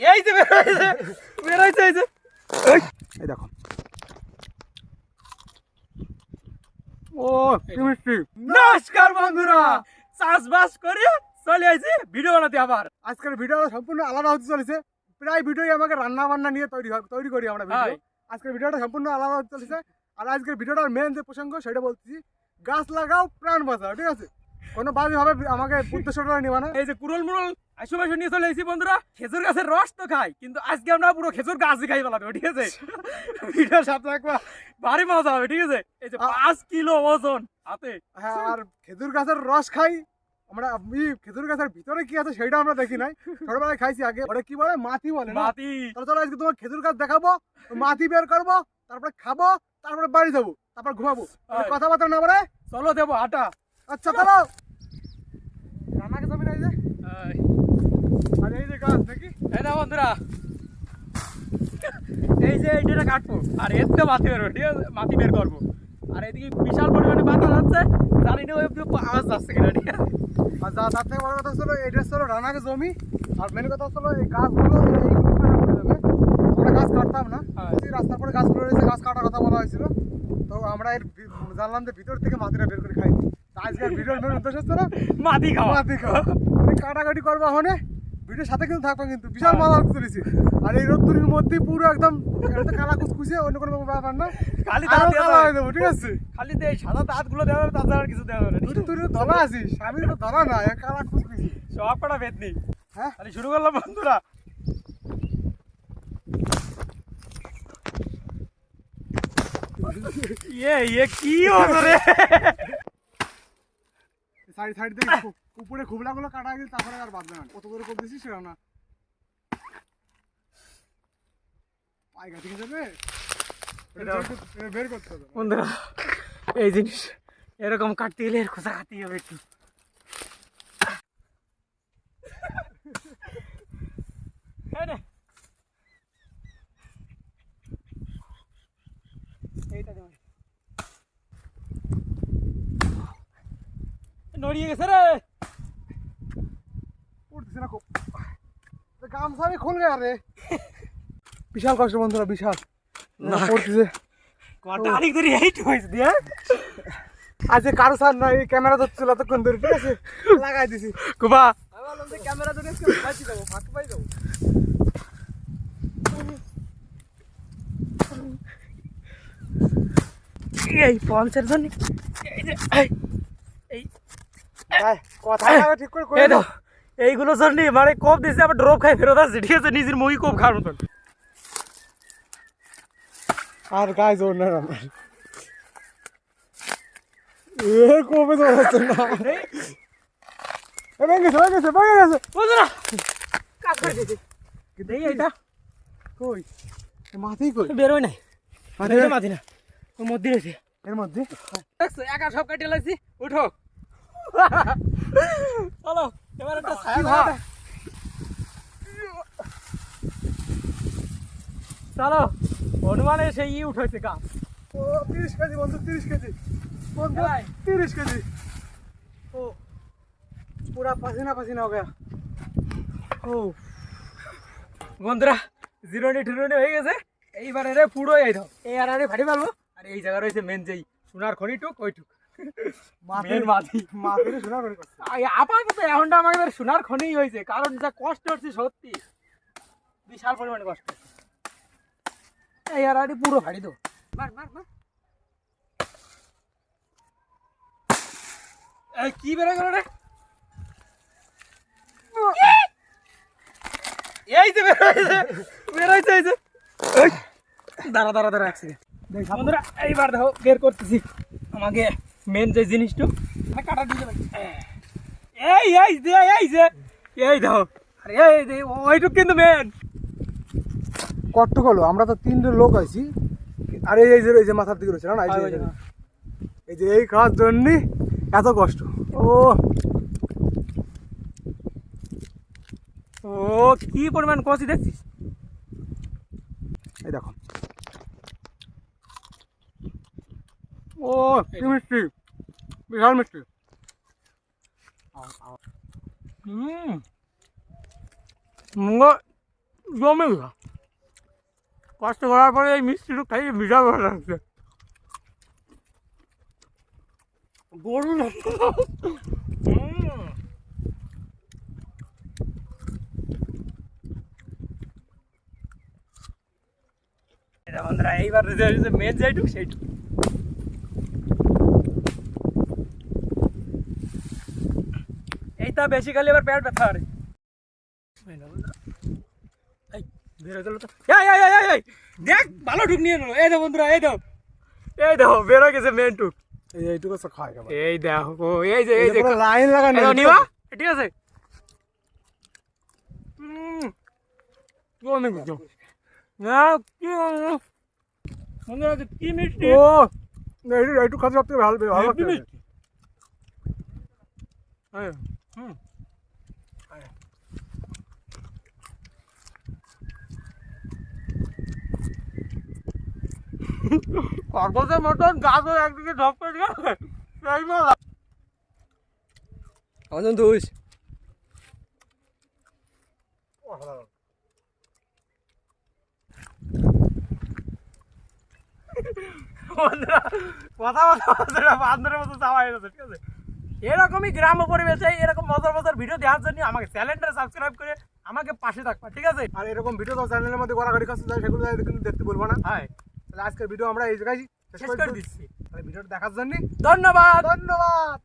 এই যে বেরোইছে বেরোইছে এই যে। এই, এই দেখো। ও নমস্কার বন্ধুরা। চাষবাস করে চলে আইছি ভিডিও বানাতে আবার। আজকের ভিডিও সম্পূর্ণ আলাদা হতে চলেছে। প্রায় ভিডিওই আমাকে রান্না বান্না নিয়ে তৈরি হয় তৈরি করি আমরা ভিডিও। আজকের ভিডিওটা সম্পূর্ণ আলাদা হতে চলেছে। আর আজকের ভিডিওটার মেন যে প্রসঙ্গ সেটা বলছি গাছ লাগাও প্রাণ বাঁচাও ঠিক আছে? কোনো বাজে ভাবে আমাকে উদ্দেশ্যটা নিবা না। এই যে কুরল মুরল চলে বন্ধুরা। খেজুর গাছের রস তো খাই কিন্তু আজকে আমরা পুরো খেজুর গাছই খাই ঠিক আছে? ভিডিওর সাথে একবার ভারী মজা হবে ঠিক আছে? এই যে পাঁচ কিলো ওজন হাতে। হ্যাঁ আর খেজুর গাছের রস খাই। আমরা খেজুর গাছের ভিতরে কি আছে সেটা আমরা দেখি নাই। ছোটবেলায় খাইছি আগে ওটা কি বলে? মাটি বলে মাটি। চলো আজকে তোমার খেজুর গাছ দেখাবো মাটি বের করব তারপরে খাব তারপরে বাড়ি যাব তারপর ঘুমাবো। কথাবার্তা না বলে? চলো দেবো আটা। আচ্ছা চলো রান্নাকে জমি নাই যে আর এই যে গাছ নাকি? এই না বন্ধুরা। এই যে এইটা কাটবো। আর এর তো মাটি বেরো ঠিক আছে? মাটি বের করব। আর এদিকে বিশাল পরিমাণে পাতা যাচ্ছে জানি না ওই আওয়াজ যাচ্ছে কিনা ঠিক আছে? আর যা তার থেকে বড় কথা হলো এটা হলো রানাকে জমি। আর মেন কথা হলো এই গাছগুলো আমরা গাছ কাটতাম না। হ্যাঁ। রাস্তার পরে গাছগুলো রয়েছে গাছ কাটার কথা বলা হয়েছিল। তো আমরা এর জানলাম যে ভিতর থেকে মাটিটা বের করে খাই আজকে ভিডিওর মেন উদ্দেশ্য হচ্ছে না মাটি খাওয়া। মাটি খাওয়া। মানে কাটাকাটি করব ওখানে। ভিডিওর সাথে কিন্তু থাকব কিন্তু বিশাল মজা চলেছে। আর এই রোদ্দুরির মধ্যে পুরো একদম এটা কালা কুচকুচে অন্য কোনো ব্যাপার না। খালি দাঁত কালা হয়ে যাব ঠিক আছে? খালি এই সাদা দাঁতগুলো দেওয়া যাবে তাছাড়া আর কিছু দেওয়া না। তুই তুই ধরা আছিস আমি তো ধরা না কালা কুচকুচি সব কটা বেদ নেই। হ্যাঁ? তাহলে শুরু করলাম বন্ধুরা। ইয়ে ইয়ে কি হলো রে? সাইড সাইড দিয়ে উপরে খুবলাগুলো কাটা গেছে তারপরে আর বাদ না। কত করে করে দিছিস সেটা না। পায়গা ঠিক এটা বের করতে- হবে। বন্ধুরা এই জিনিস এরকম কাটতে গেলে এর খোসা কাটতে হবে একটু। এইটা দে নড়িয়ে গেছে রে। উঠতেছে না খুব। গামছা আমি খুল গেছে রে বিশাল কষ্ট বন্ধুরা বিশাল। না। পড়তেছে আরেক ধরে এইটু হয়েছে দিয়ে। আজকে কারও সার নাই ক্যামেরা ধরছিল এতক্ষণ ধরে ঠিক আছে? লাগাই দিছি। কুবা। ক্যামেরা ধরে দেবো ফাঁকি পাই যাব এই পঞ্চাশ জন এই যে এই এই কথা ঠিক করে করে এই দাও এইগুলো জন্য মানে কোপ দিছে আবার ড্রপ খাই ফেরত আসছে ঠিক আছে নিজের মুই কোপ খাওয়ার মতন। আর গায়ে জোর না আমার। এ কবে জোর হচ্ছে না। ভেঙে গেছে ভেঙে গেছে ভেঙে গেছে। বুঝো না কাজ করে দিয়েছে এই এইটা। কই? এ কই? বেরোয় নাই। মাথায় এটা মাথি না। ওর মধ্যে রয়েছে। এর মধ্যে? একা সব কাটিয়ে লাগছি উঠো। চলো এবার একটা ছায়া চলো হনুমানে সেই ই উঠেছে গা। ও তিরিশ কেজি বন্ধু তিরিশ কেজি। বন্ধু তিরিশ কেজি। ও পুরা পাসিনা পাসিনা হয়ে ও বন্ধুরা জিরোনি টিরোনি হয়ে গেছে। এইবারে পুরো এই দাও এই আর আরে ফাটি ফেলব আর এই জায়গা রয়েছে মেন যেই সোনার খনি টুক আপাতত এখনটা আমাদের সোনার খনিই হয়েছে কারণ যা কষ্ট হচ্ছে সত্যি। বিশাল পরিমাণে কষ্ট এই আর আরে পুরো ফাড়ি দাও মার মার মার। কি বেরো গেল রে? এই যে বেরোইছে বেরোইছে এই যে। দাঁড়া দাঁড়া দাঁড়া বন্ধুরা এইবার দেখো বের করতেছি। আমাকে মেন যে জিনিসটা কাটা দিয়ে এই এই যে এই যে এই দেখো। আরে এই যে ওইটুক কিন্তু মেন হলো আমরা তো তিনটে লোক আছি আর এই যে এই যে মাথার দিকে রয়েছে না এই যে- এই যে- এই যে এই খাওয়ার জন্য এত কষ্ট। ও। ও কি পরিমাণ কষি দেখছিস? এই দেখো। ও, কি মিষ্টি? বিশাল মিষ্টি। হুম। মুঙ্গো জমে গেল কষ্ট করার পরে এই মিষ্টিটা খাই বিশাল ভালো লাগছে। গরু বন্ধুরা, এইবার মেন যাইটুক সেইটুক। এইটা বেশি খালি এবার পেট ব্যথা আরে এই না বন্ধুরা। এই, বের হয়ে গেলো তো। এই, এই, এই, এই, এই, দেখ ভালো ঢুক নিয়ে নিলো এই দেখো বন্ধুরা এই দেখো এই দেখো বের হয়ে গেছে মেন টুক এই যে এইটুকু তো খায় কেবল। এই দেখো এই যে এই এই যে যে পুরো লাইন লাগানো এই দেখো, নিবা ঠিক আছে হুম অনেক কিছু না কি হলো? বন্ধুরা যে কি মিষ্টি ও এইটু এইটু খাতে সব থেকে ভালো ভালো হেব্বি লাগছে। মিষ্টি এই, হুম কাগজের মতন গাছও একদিকে ঢপ করে গেছে সেই মজা অঞ্জন ধুস অসাধারণ। বন্ধুরা কথা বলতে বন্ধুরা বান্দরের মতো চাওয়া হয়ে গেছে ঠিক আছে এরকমই গ্রাম্য পরিবেশে এরকম মজার মজার ভিডিও দেওয়ার জন্য আমাকে চ্যানেলটা সাবস্ক্রাইব করে আমাকে পাশে থাকবা ঠিক আছে? আর এরকম ভিডিও তো চ্যানেলের মধ্যে গড়াগড়ি কাছে যায় সেগুলো কিন্তু দেখতে বলব না। হ্যাঁ। তাহলে আজকের ভিডিও আমরা এই জায়গায় শেষ করে দিচ্ছি। তাহলে ভিডিওটা দেখার জন্য ধন্যবাদ! ধন্যবাদ!